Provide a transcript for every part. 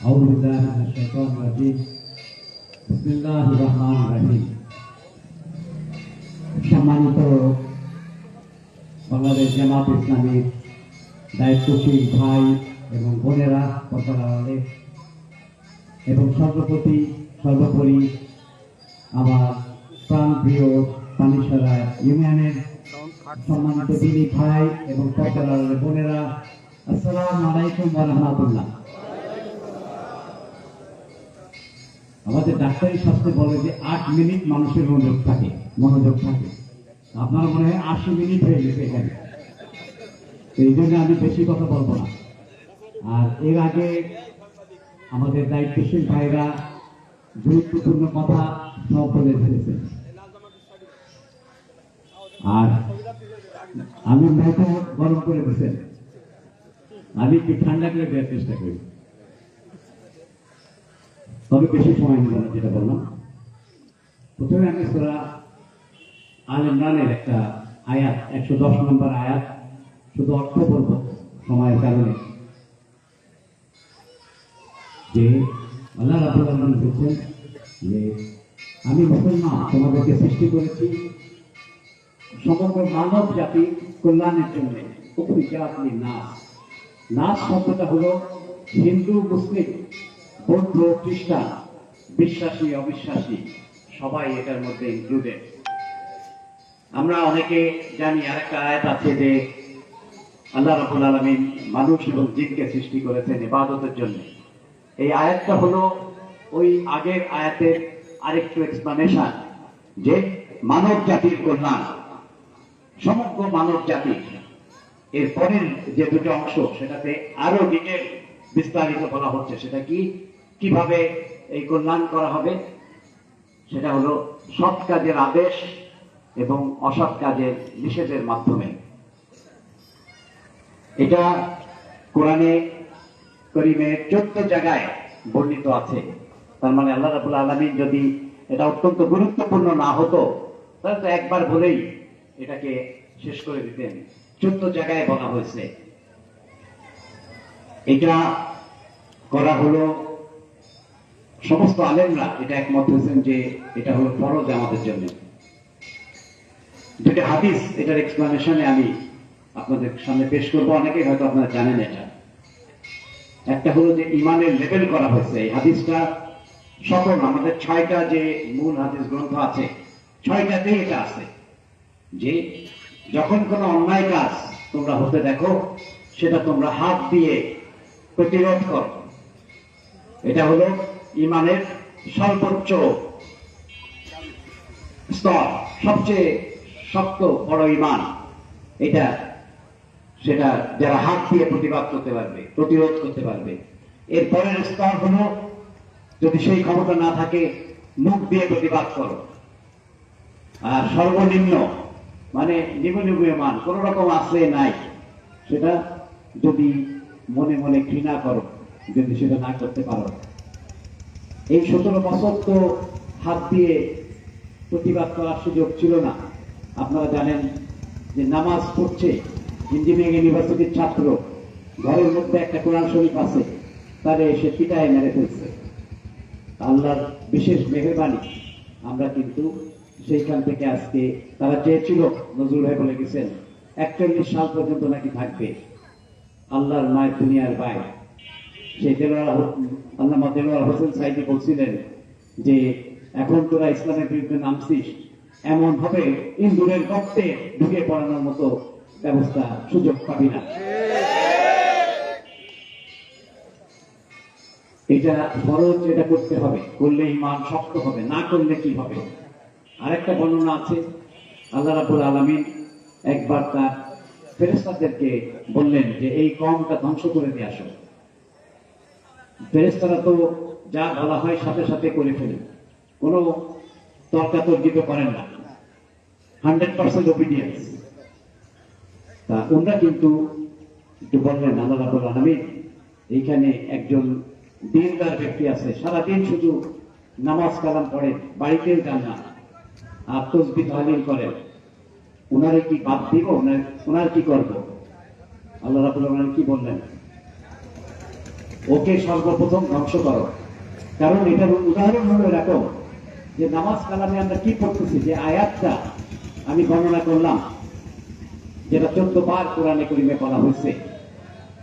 أعوذ بالله من الشيطان الرجيم بسم الله الرحمن الرحيم সম্মানিত বাংলাদেশ জামাত ইসলামীর দায়িত্বশীল ভাই এবং বোনেরা পতারালে এবং সর্বপ্রতি সর্বোপরি আমার প্রাণ পানিসারা ইউনিয়নের সম্মানিত দিদি ভাই এবং বোনেরা, আসসালামু আলাইকুম রাহমাতুল্লাহ। আমাদের ডাক্তারি শাস্ত্রে বলে যে আট মিনিট মানুষের মনোযোগ থাকে মনোযোগ থাকে। আপনার মনে হয় আশি মিনিট হয়ে গেছে এখানে। এই জন্য আমি বেশি কথা বলব না। আর এর আগে আমাদের দায়িত্বশীল ভাইরা গুরুত্বপূর্ণ কথা সব বলে ফেলেছেন। আর আমি মেয়েটা গরম করে দিচ্ছেন আমি একটু ঠান্ডা করে দেওয়ার চেষ্টা করি। তবে বেশি সময় নিল না, যেটা বললাম। প্রথমে আমি সুরা আল ইমরানের একটা আয়াত, একশো দশ নম্বর আয়াত, শুধু অর্থ বলব, সময়ের কারণে। যে আল্লাহ রাবুল আলম বলছেন যে, আমি মুসলমান, তোমাদেরকে সৃষ্টি করেছি সমগ্র মানব জাতি কল্যাণের জন্য আপনি নাচ নাচ শব্দটা হলো হিন্দু, মুসলিম, বৌদ্ধ, খ্রিস্টান, বিশ্বাসী, অবিশ্বাসী, সবাই এটার মধ্যে ইনক্লুডেড আমরা অনেকে জানি আরেকটা আয়াত আছে যে আল্লাহ রাবুল আলমিন মানুষ এবং জিনকে সৃষ্টি করেছেন ইবাদতের জন্য। এই আয়াতটা হলো ওই আগের আয়াতের আরেকটু এক্সপ্লানেশন যে মানব জাতির কল্যাণ সমগ্র মানব জাতি এর পরের যে দুটো অংশ, সেটাতে আরও ডিটেল বিস্তারিত বলা হচ্ছে। সেটা কি? কীভাবে এই কল্যাণ করা হবে? সেটা হলো সৎ কাজের আদেশ এবং অসৎ কাজের নিষেধের মাধ্যমে। এটা কোরআনে করিমে চোদ্দ জায়গায় বর্ণিত আছে। তার মানে আল্লাহ রাবুল আলমী যদি এটা অত্যন্ত গুরুত্বপূর্ণ না হতো, তাহলে তো একবার বলেই এটাকে শেষ করে দিতেন। চোদ্দ জায়গায় বলা হয়েছে। এটা করা হলো, সমস্ত আলেমরা এটা একমত হয়েছেন যে এটা হলো ফরজ আমাদের জন্য। যেটা হাদিস, এটার এক্সপ্লানেশনে আমি আপনাদের সামনে পেশ করব। অনেকে হয়তো আপনারা জানেন এটা। একটা হলো যে ইমানের লেভেল করা হয়েছে। এই হাদিসটা সকল আমাদের ছয়টা যে মূল হাদিস গ্রন্থ আছে, ছয়টাতেই এটা আছে। যে যখন কোনো অন্যায় কাজ তোমরা হতে দেখো, সেটা তোমরা হাত দিয়ে প্রতিরোধ করো। এটা হলো ইমানের সর্বোচ্চ স্তর, সবচেয়ে শক্ত, বড় ইমান। এটা, সেটা যারা হাত দিয়ে প্রতিবাদ করতে পারবে, প্রতিরোধ করতে পারবে। এর পরের স্তর হলো, যদি সেই ক্ষমতা না থাকে, মুখ দিয়ে প্রতিবাদ করো। আর সর্বনিম্ন মানে নিবনিবীয় মান কোন রকম আছে নাই। সেটা যদি মনে মনে ঘৃণা করো, যদি সেটা না করতে পারো। এই সতেরো বছর তো হাত দিয়ে প্রতিবাদ করার সুযোগ ছিল না। আপনারা জানেন যে নামাজ পড়ছে ইঞ্জিনিয়ারিং ইউনিভার্সিটির ছাত্র, ঘরের মধ্যে একটা কোরআন শরীফ আছে, তারে এসে পিটায় মেরে ফেলছে। আল্লাহর বিশেষ মেহরবানি, আমরা কিন্তু সেইখান থেকে আজকে তারা চেয়েছিল নজরুল ভাই বলে গেছেন, একচল্লিশ সাল পর্যন্ত নাকি থাকবে। আল্লাহর মায়ের দুনিয়ার বাইরে সেই দেলোয়ার দেলোয়ার হোসেন সাইদি বলছিলেন যে, এখন তোরা ইসলামের বিরুদ্ধে নামছিস, এমন হবে ইন্দুরের রক্তে ঢুকে পড়ানোর মতো ব্যবস্থা সুযোগ পাবি না। এটা ফরজ এটা করতে হবে করলে ইমান শক্ত হবে, না করলে কি হবে? আরেকটা বর্ণনা আছে, আল্লাহ রাবুল আলমিন একবার তার ফেরেস্তাদেরকে বললেন যে, এই কমটা ধ্বংস করে দিয়ে আসো। ফেরেস্তারা তো যা বলা হয় সাথে সাথে করে ফেলে। কোনো তর্কাতর্কিত করেন না। হান্ড্রেড পার্সেন্ট ওপিনিয়ন্স তা ওনারা কিন্তু একটু বললেন, আল্লাহ রাবুল আলমিন এইখানে একজন দিনদার ব্যক্তি আছে। সারাদিন শুধু নামাজ কালাম পড়ে, বাড়িতেও যান না। আর করেন। ওনারে কি বাদ দিব? ওনার কি করব? আল্লাহ রাবুল কি বললেন? ওকে সর্বপ্রথম ধ্বংস করো। কারণ এটার উদাহরণ হলো এরকম যে নামাজ কালামে আমরা কি পড়তেছি? যে আয়াতটা আমি বর্ণনা করলাম, যেটা চোদ্দ বার কোরআনে করিমে বলা হয়েছে।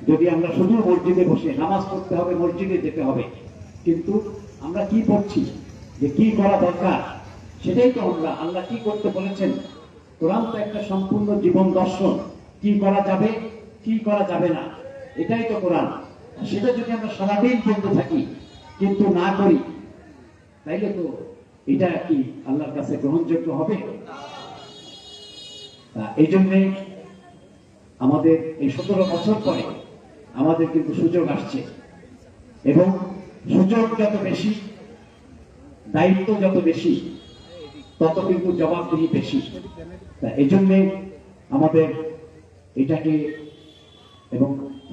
যদি আমরা শুধু মসজিদে বসে নামাজ পড়তে হবে, মসজিদে যেতে হবে, কিন্তু আমরা কি পড়ছি? যে কি করা দরকার? সেটাই তো আমরা। আল্লাহ কি করতে বলেছেন? কোরআন তো একটা সম্পূর্ণ জীবন দর্শন। কি করা যাবে, কি করা যাবে না, এটাই তো কোরআন। সেটা যদি আমরা সারাদিন পড়তে থাকি, কিন্তু না করি, তাইলে তো এটা কি আল্লাহর কাছে গ্রহণযোগ্য হবে? এই জন্যে আমাদের এই সতেরো বছর পরে আমাদের কিন্তু সুযোগ আসছে। এবং সুযোগ যত বেশি, দায়িত্ব যত বেশি তত কিন্তু জবাবদিহি বেশি। তা এই জন্যে আমাদের এটাকে এবং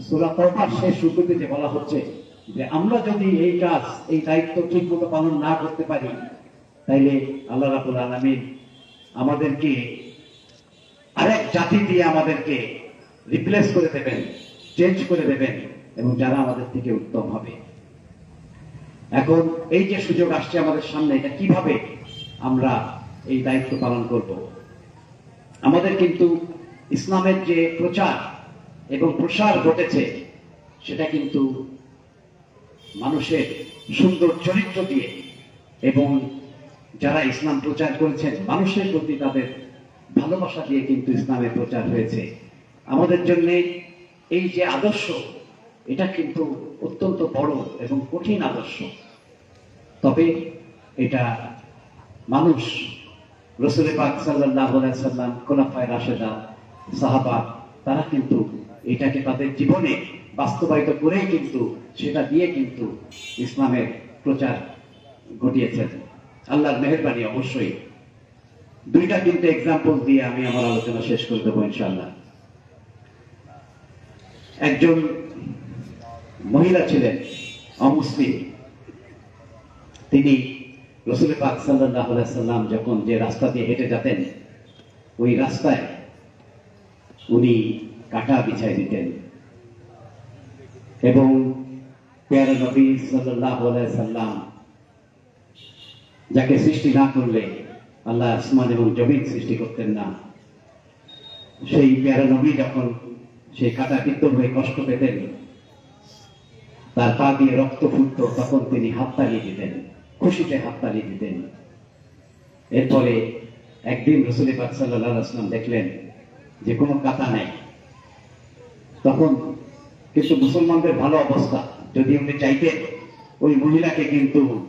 সুরা তরফার শেষ শুরুতে যে বলা হচ্ছে যে আমরা যদি এই কাজ, এই দায়িত্ব ঠিক মতো পালন না করতে পারি, তাইলে আল্লাহ রাবুল আলমিন আমাদেরকে আরেক জাতি দিয়ে আমাদেরকে রিপ্লেস করে দেবেন চেঞ্জ করে দেবেন এবং যারা আমাদের থেকে উত্তম হবে। এখন এই যে সুযোগ আসছে আমাদের সামনে, এটা কীভাবে আমরা এই দায়িত্ব পালন করব। আমাদের কিন্তু ইসলামের যে প্রচার এবং প্রসার ঘটেছে, সেটা কিন্তু মানুষের সুন্দর চরিত্র দিয়ে এবং যারা ইসলাম প্রচার করেছেন, মানুষের প্রতি তাদের ভালোবাসা দিয়ে কিন্তু ইসলামের প্রচার হয়েছে। আমাদের জন্যে এই যে আদর্শ, এটা কিন্তু অত্যন্ত বড় এবং কঠিন আদর্শ। তবে এটা মানুষ রসুল পাক সাল্লাম রাশেদা, সাহাবা, তারা কিন্তু এটাকে তাদের জীবনে বাস্তবায়িত করেই কিন্তু সেটা দিয়ে কিন্তু ইসলামের প্রচার ঘটিয়েছেন। আল্লাহর মেহরবানি অবশ্যই। দুইটা কিন্তু এক্সাম্পল দিয়ে আমি আমার আলোচনা শেষ করে দেবো ইনশাল্লাহ একজন মহিলা ছিলেন, অমুসলিম। তিনি রসুল পাক সাল্লাহ সাল্লাম যখন যে রাস্তা দিয়ে হেঁটে যেতেন, ওই রাস্তায় উনি কাটা বিছাই দিতেন। এবং পেয়ারা নবী সাল্লাহ সাল্লাম যাকে সৃষ্টি না করলে আল্লাহ আসমান এবং জমিন সৃষ্টি করতেন না। সেই পেয়ারা নবী যখন সেই কাটা বিদ্ধ হয়ে কষ্ট পেতেন, তার পা দিয়ে রক্ত ফুটত, তখন তিনি হাত হাততালি দিতেন। খুশিতে হাততালি দিতেন এরপরে একদিন রসুল পাক সাল্লাহ আসলাম দেখলেন যে কোনো কাতা নাই। তখন কিন্তু মুসলমানদের ভালো অবস্থা। যদি উনি চাইতেন, ওই মহিলাকে কিন্তু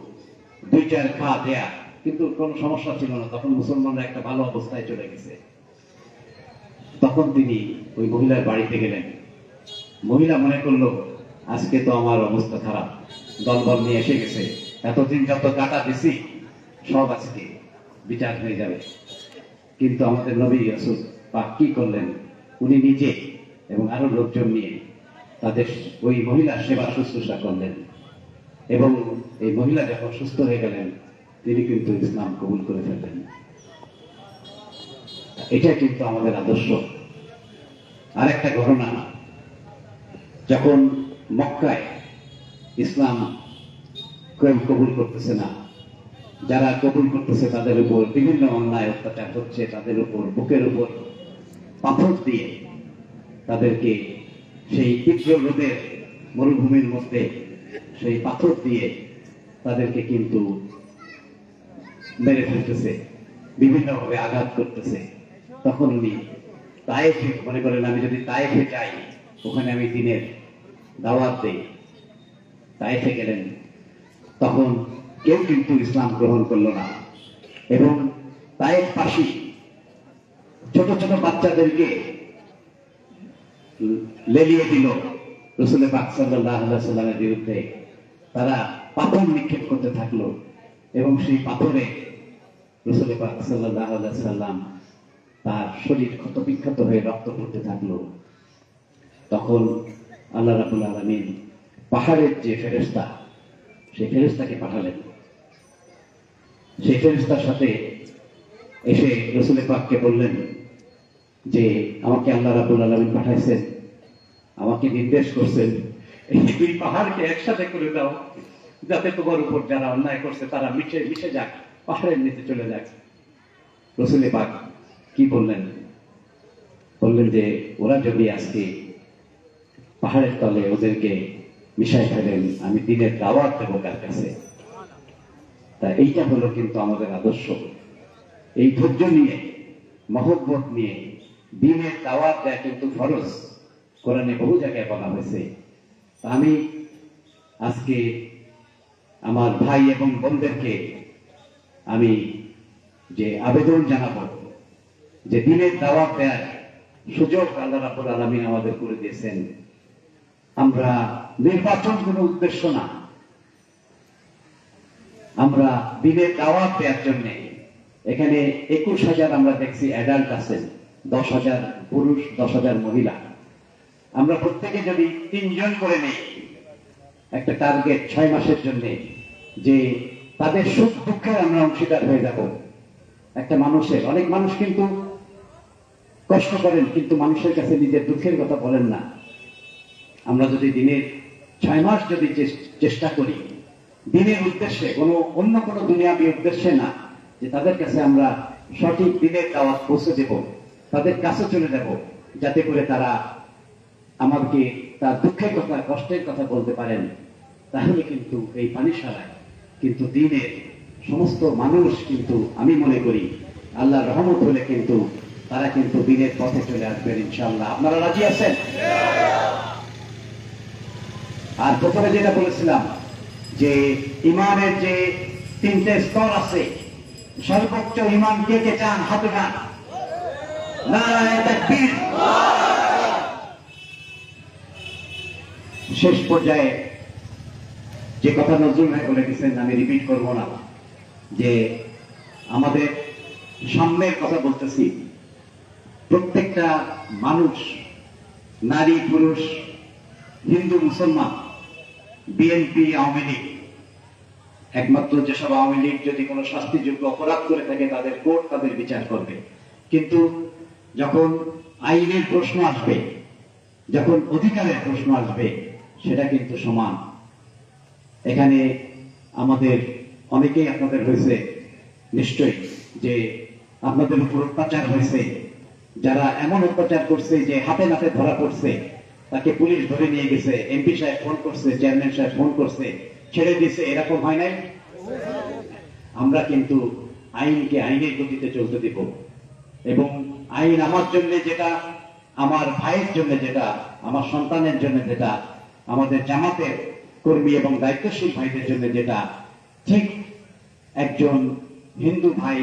দুই চার খা দেয়া, কিন্তু কোনো সমস্যা ছিল না। তখন মুসলমানরা একটা ভালো অবস্থায় চলে গেছে। তখন তিনি ওই মহিলার বাড়িতে গেলেন। মহিলা মনে করল, আজকে তো আমার অবস্থা খারাপ। দলবল নিয়ে এসে গেছে। এতদিন যত কাটা দিছি, সব আজকে বিচার হয়ে যাবে। কিন্তু আমাদের নবী রসুল পাক কি করলেন? উনি নিজে এবং আরও লোকজন নিয়ে তাদের ওই মহিলার সেবা শুশ্রূষা করলেন। এবং এই মহিলা যখন সুস্থ হয়ে গেলেন, তিনি কিন্তু ইসলাম কবুল করে ফেললেন। এটা কিন্তু আমাদের আদর্শ। আরেকটা ঘটনা, যখন মক্কায় ইসলাম কবুল করতেছে না। যারা কবুল করতেছে তাদের উপর বিভিন্ন অন্যায় অত্যাচার হচ্ছে, তাদের উপর, বুকের উপর পাথর দিয়ে তাদেরকে সেই তীব্র রোদের মরুভূমির মধ্যে সেই পাথর দিয়ে তাদেরকে কিন্তু মেরে ফেলতেছে, বিভিন্নভাবে আঘাত করতেছে। তখন উনি তায়েফে মনে করেন, আমি যদি তায়েফে যাই, ওখানে আমি দিনের দাওয়াত দেই। তায়েফে গেলেন। তখন কেউ কিন্তু ইসলাম গ্রহণ করল না। এবং তায়েফ পাশি ছোট ছোট বাচ্চাদেরকে লেলিয়ে দিল রসুল পাক সাল্লামের বিরুদ্ধে। তারা পাথর নিক্ষেপ করতে থাকল এবং সেই পাথরে রসুল পাক সাল্লাহ সাল্লাম তার শরীর ক্ষত বিক্ষত হয়ে রক্ত পড়তে থাকল। তখন আল্লাহ রাবুল আলমিন পাহাড়ের যে ফেরেস্তা সেই ফেরেস্তাকে পাঠালেন। সেই ফেরেস্তার সাথে এসে রসুল পাককে বললেন যে, আমাকে আল্লাহ রাবুল আলমিন পাঠাইছেন, আমাকে নির্দেশ করছেন, এই দুই পাহাড়কে একসাথে করে দাও, যাতে তোমার উপর যারা অন্যায় করছে, তারা মিশে মিশে যাক, পাহাড়ের নিচে চলে যাক। রসুল পাক কি বললেন? বললেন যে, ওরা যদি আজকে পাহাড়ের তলে ওদেরকে মিশাই ফেলেন আমি দিনের দাওয়াত দেবো কার কাছে। তা এইটা হলো কিন্তু আমাদের আদর্শ। এই ধৈর্য নিয়ে, মহব্বত নিয়ে, দিনের দাওয়াত দেয় কিন্তু ফরজ। কোরআনে বহু জায়গায় বলা হয়েছে। আমি আজকে আমার ভাই এবং বোনদেরকে আমি যে আবেদন জানাব, যে দিনের দাওয়াত দেয় সুযোগ আল্লাহ রাবুল আলমিন আমাদের করে দিয়েছেন। আমরা নির্বাচন কোনো উদ্দেশ্য না। আমরা দিনের দাওয়াত দেওয়ার জন্য। এখানে একুশ হাজার আমরা দেখছি অ্যাডাল্ট আছেন, দশ হাজার পুরুষ, দশ হাজার মহিলা। আমরা প্রত্যেকে যদি তিনজন করে নেই, একটা টার্গেট ছয় মাসের জন্য, যে তাদের সুখ দুঃখের আমরা অংশীদার হয়ে যাব। একটা মানুষের, অনেক মানুষ কিন্তু কষ্ট করেন, কিন্তু মানুষের কাছে নিজের দুঃখের কথা বলেন না। আমরা যদি দিনের ছয় মাস যদি চেষ্টা করি, দিনের উদ্দেশ্যে, কোনো অন্য কোনো দুনিয়াবী উদ্দেশ্যে না, যে তাদের কাছে আমরা সঠিক দিনের দাওয়াত পৌঁছে দেব, তাদের কাছে চলে যাব, যাতে করে তারা আমাকে তার দুঃখের কথা, কষ্টের কথা বলতে পারেন, তাহলে কিন্তু এই পানিশালায় কিন্তু দিনের সমস্ত মানুষ কিন্তু আমি মনে করি আল্লাহ রহমত হলে কিন্তু তারা কিন্তু দিনের পথে চলে আসবেন, ইনশাআল্লাহ। আপনারা রাজি আছেন? আর প্রথমে যেটা বলেছিলাম যে ইমানের যে তিনটে স্তর আছে, সর্বোচ্চ ইমান কে কে চান হাতে গান শেষ পর্যায়ে যে কথা নজরুল ভাই বলে গেছেন, আমি রিপিট করব না, যে আমাদের সামনের কথা বলতেছি, প্রত্যেকটা মানুষ, নারী, পুরুষ, হিন্দু, মুসলমান বিএনপি আওয়ামী লীগ, একমাত্র যেসব আওয়ামী লীগ যদি কোনো শাস্তিযোগ্য অপরাধ করে থাকে, তাদের কোর্ট তাদের বিচার করবে। কিন্তু যখন আইনের প্রশ্ন আসবে, যখন অধিকারের প্রশ্ন আসবে, সেটা কিন্তু সমান। এখানে আমাদের অনেকেই আপনাদের হয়েছে, নিশ্চয়ই, যে আপনাদের উপর অত্যাচার হয়েছে। যারা এমন অত্যাচার করছে যে হাতে নাতে ধরা পড়ছে তাকে পুলিশ ধরে নিয়ে গেছে, এমপি সাহেব ফোন করছে, চেয়ারম্যান সাহেব ফোন করছে। ছেড়ে দিছে এরকম হয় নাই? আমরা কিন্তু আইনকে আইনের গতিতে চলতে দিব। এবং আইন আমার জন্য যেটা, আমার ভাইয়ের জন্য যেটা, আমার সন্তানের জন্য যেটা, আমাদের জামাতের কর্মী এবং দায়িত্বশীল ভাইদের জন্য যেটা, ঠিক একজন হিন্দু ভাই,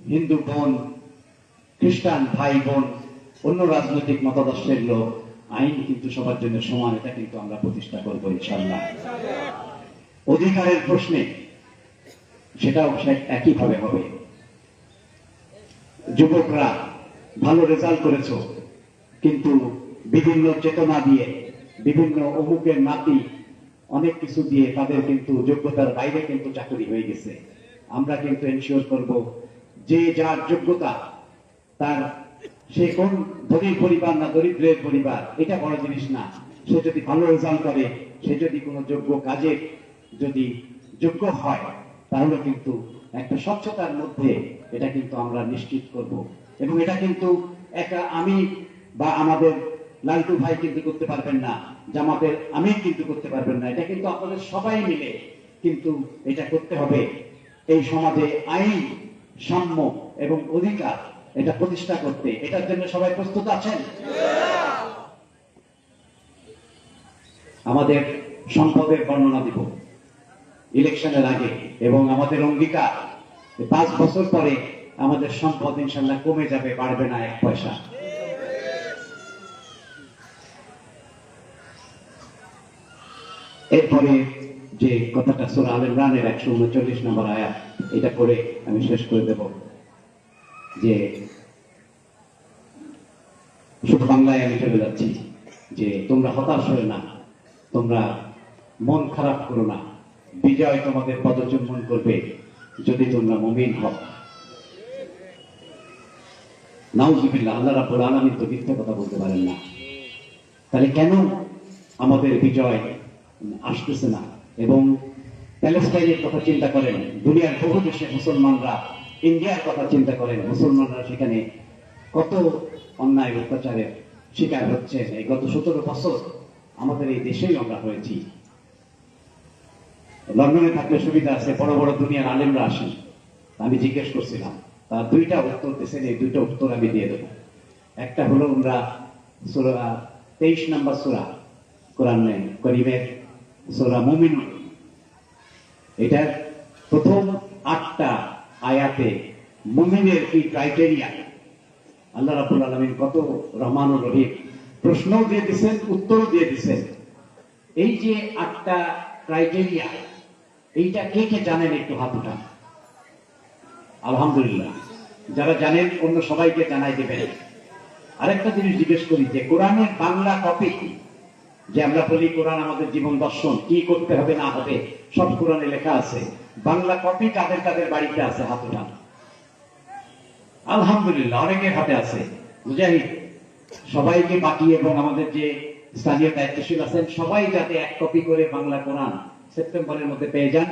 হিন্দু বোন, খ্রিস্টান ভাই বোন, অন্য রাজনৈতিক মতাদর্শের লোক আইন কিন্তু সবার জন্য সমান, এটা কিন্তু আমরা প্রতিষ্ঠা করব ইনশাল্লাহ অধিকারের প্রশ্নে সেটাও একইভাবে হবে। যুবকরা ভালো রেজাল্ট করেছ, কিন্তু বিভিন্ন চেতনা দিয়ে, বিভিন্ন অমুকের নাতি অনেক কিছু দিয়ে তাদের কিন্তু যোগ্যতার বাইরে কিন্তু চাকরি হয়ে গেছে। আমরা কিন্তু এনশিওর করব যে যার যোগ্যতা তার সে কোন ধনীর পরিবার না দরিদ্রের পরিবার, এটা বড় জিনিস না। সে যদি ভালো রেজাল্ট করে, সে যদি কোনো যোগ্য কাজে যদি যোগ্য হয়, তাহলে কিন্তু একটা স্বচ্ছতার মধ্যে এটা কিন্তু আমরা নিশ্চিত করব। এবং এটা কিন্তু একা আমি বা আমাদের লালটু ভাই কিন্তু করতে পারবেন না, জামাতের আমি কিন্তু করতে পারবেন না। এটা কিন্তু আপনাদের সবাই মিলে কিন্তু এটা করতে হবে। এই সমাজে আইন, সাম্য এবং অধিকার এটা প্রতিষ্ঠা করতে। এটার জন্য সবাই প্রস্তুত আছেন? আমাদের সম্পদের বর্ণনা দিব। ইলেকশনের আগে এবং আমাদের অঙ্গীকার। পাঁচ বছর পরে আমাদের সম্পদ ইনশাল্লাহ কমে যাবে, বাড়বে না এক পয়সা। এরপরে যে কথাটা সুরা আল ইমরানের একশো উনচল্লিশ নম্বর আয়াত, এটা করে আমি শেষ করে দেব। যে শুধু বাংলায় আমি চলে যাচ্ছি যে তোমরা হতাশ হয়ে না, তোমরা মন খারাপ করো না। বিজয় তোমাদের পদচুম্বন করবে যদি তোমরা মুমিন হও। তো মিথ্যা কথা বলতে পারেন না। তাহলে কেন আমাদের বিজয় আসতেছে না? এবং প্যালেস্টাইনের কথা চিন্তা করেন, দুনিয়ার বহু দেশে মুসলমানরা ইন্ডিয়ার কথা চিন্তা করেন, মুসলমানরা সেখানে কত অন্যায় অত্যাচারের শিকার হচ্ছে। এই গত সতেরো বছর আমাদের এই দেশেই আমরা হয়েছি। লন্ডনে থাকলে সুবিধা আছে, বড় বড় দুনিয়ার আলেমরা আসেন আমি জিজ্ঞেস করছিলাম, তার দুইটা উত্তর দিয়েছেন এই দুইটা উত্তর আমি দিয়ে দেবো। একটা হলো আমরা সুরা তেইশ নাম্বার সুরা, কোরআন করিমের সুরা মুমিনুন। এটার প্রথম আটটা আয়াতে মুমিনের কি। ক্রাইটেরিয়া আল্লাহ রাবুল আলমিন কত রহমান রহিম। প্রশ্নও দিয়ে দিচ্ছেন উত্তরও দিয়ে দিচ্ছেন এই যে আটটা ক্রাইটেরিয়া এইটা কে কে জানেন একটু হাত উঠান। আলহামদুলিল্লাহ, যারা জানেন, অন্য সবাইকে জানাই দেবেন। আরেকটা জিনিস জিজ্ঞেস করি যে, কোরআনের বাংলা কপি যে আমরা বলি কোরআন আমাদের জীবন দর্শন, কি করতে হবে, না হবে, সব কোরআনে লেখা আছে। বাংলা কপি কাদের কাদের বাড়িতে আছে, হাত উঠান। আলহামদুলিল্লাহ, অনেকের হাতে আছে। মুজাহিদ, সবাইকে বাকি এবং আমাদের যে স্থানীয় দায়িত্বশীল আছেন, সবাই যাতে এক কপি করে বাংলা কোরআন সেপ্টেম্বরের মধ্যে পেয়ে যান,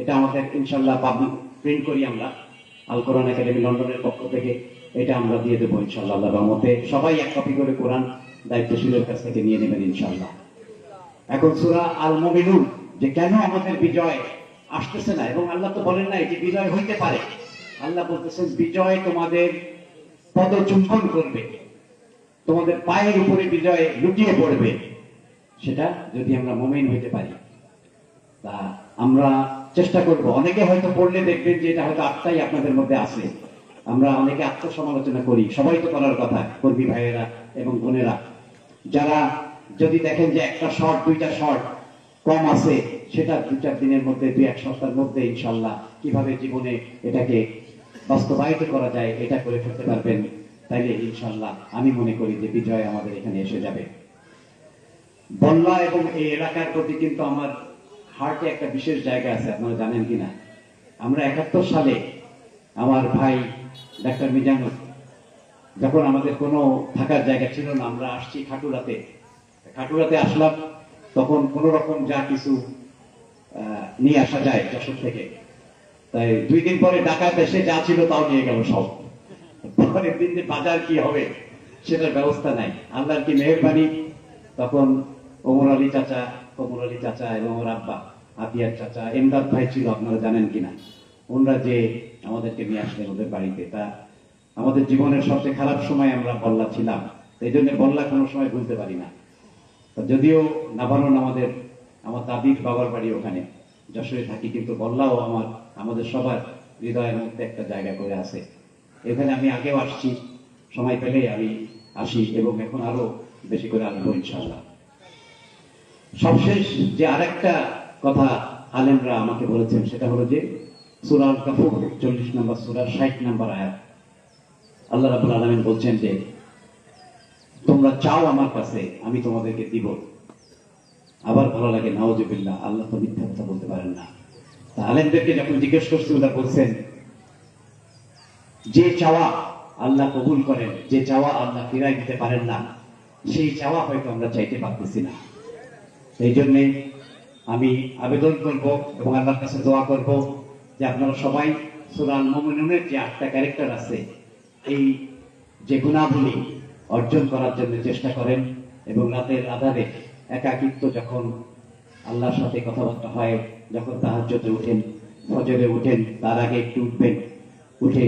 এটা আমাদের ইনশাল্লাহ পাবলিক প্রিন্ট করি আমরা। আল কোরআন একাডেমি লন্ডনের পক্ষ থেকে এটা আমরা দিয়ে দেবো ইনশাল্লাহ আল্লাহ রহমতে। সবাই এক কপি করে কোরআন দায়িত্বশীলের কাছ থেকে নিয়ে নেবেন ইনশাল্লাহ। এখন সুরা আল মুমিনুন যে কেন আমাদের বিজয় আসতেছে না? এবং আল্লাহ তো বলেন নাই যে বিজয় হইতে পারে। আল্লাহ বলতেছেন, বিজয় তোমাদের পদচুম্বন করবে। তোমাদের পায়ের উপরে বিজয় লুটিয়ে পড়বে। সেটা যদি আমরা মোমেন হইতে পারি। তা আমরা চেষ্টা করব। অনেকে হয়তো পড়লে দেখবেন যে এটা হয়তো আত্মাই আপনাদের মধ্যে আছে। আমরা অনেকে আত্মসমালোচনা করি। সবাই তো করার কথা, কর্মী ভাইয়েরা এবং বোনেরা। যারা যদি দেখেন যে একটা শর্ট দুইটা শর্ট কম আছে, সেটা দু চার দিনের মধ্যে, দুই এক সপ্তাহের মধ্যে ইনশাল্লাহ কীভাবে জীবনে এটাকে বাস্তবায়িত করা যায়, এটা করে ফেলতে পারবেন, তাইলে ইনশাল্লাহ আমি মনে করি যে বিজয় আমাদের এখানে এসে যাবে। বন্যা এবং এই এলাকার প্রতি কিন্তু আমার হার্টে একটা বিশেষ জায়গা আছে, আপনারা জানেন কিনা? আমরা একাত্তর সালে আমার ভাই ডাক্তার মিজানুর, যখন আমাদের কোনো থাকার জায়গা ছিল না, আমরা আসছি খাটুরাতে খাটুরাতে আসলাম, তখন কোন রকম যা কিছু নিয়ে আসা যায় যশোর থেকে। তাই দুই দিন পরে ডাকাত এসে যা ছিল তাও নিয়ে গেল সব। পরের দিন যে বাজার কি হবে, সেটার ব্যবস্থা নাই। আল্লাহর কি মেহরবানি? তখন ওমর আলী চাচা কমর আলী চাচা এবং ওর আব্বা, আতিয়ার চাচা, এমদাদ ভাই ছিল, আপনারা জানেন কিনা? ওনারা যে আমাদেরকে নিয়ে আসলেন ওদের বাড়িতে, তা আমাদের জীবনের সবচেয়ে খারাপ সময় আমরা বল্লা ছিলাম। এই জন্য বল্লা কোনো সময় ভুলতে পারি না। যদিও নাবানন আমাদের, আমার দাদির বাবার বাড়ি ওখানে, যশোরে থাকি, কিন্তু বল্লাও আমার, আমাদের সবার হৃদয়ের মধ্যে একটা জায়গা করে আছে। এখানে আমি আগেও আসছি, সময় পেলেই আমি আসি এবং এখন আরও বেশি করে আসব ইনশাল্লাহ সবশেষ যে আরেকটা কথা আলেমরা আমাকে বলেছেন, সেটা হলো যে সুরাল কাফুর চল্লিশ নম্বর সুরার ষাট নম্বর আয়াত। আল্লাহ রাবুল আলমিন বলছেন যে তোমরা চাও আমার কাছে, আমি তোমাদেরকে দিব। আবার ভালো লাগে নওয়াজবিল্লাহ আল্লাহ তো মিথ্যা কথা বলতে পারেন না। তা আলেমদেরকে যখন জিজ্ঞেস করছি, ওরা বলছেন, যে চাওয়া আল্লাহ কবুল করেন, যে চাওয়া আল্লাহ ফিরাই দিতে পারেন না, সেই চাওয়া হয়তো আমরা চাইতে পারতেছি না। সেই জন্যে আমি আবেদন করব এবং আল্লাহর কাছে দোয়া করব যে আপনারা সবাই সুরান মোমিনুনের যে আটটা ক্যারেক্টার আছে, এই যে গুণাবলী অর্জন করার জন্য চেষ্টা করেন এবং রাতের আধারে একাকিত্ব যখন আল্লাহর সাথে কথাবার্তা হয়, যখন তাহাজ্জতে উঠেন, ফজরে উঠেন, তার আগে একটু উঠবেন, উঠে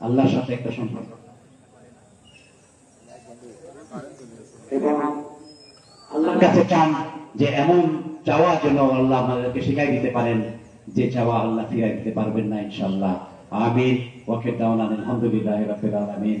আল্লাহর সাথে একটা সম্পর্ক। আল্লাহর কাছে চান যে এমন চাওয়া যেন আল্লাহ আমাদেরকে শিখাই দিতে পারেন, যে চাওয়া আল্লাহ ফিরাই দিতে পারবেন না, ইনশাআল্লাহ। আমিন। ওয়াকির দাওয়ান আলহামদুলিল্লাহ রাব্বিল আলামিন।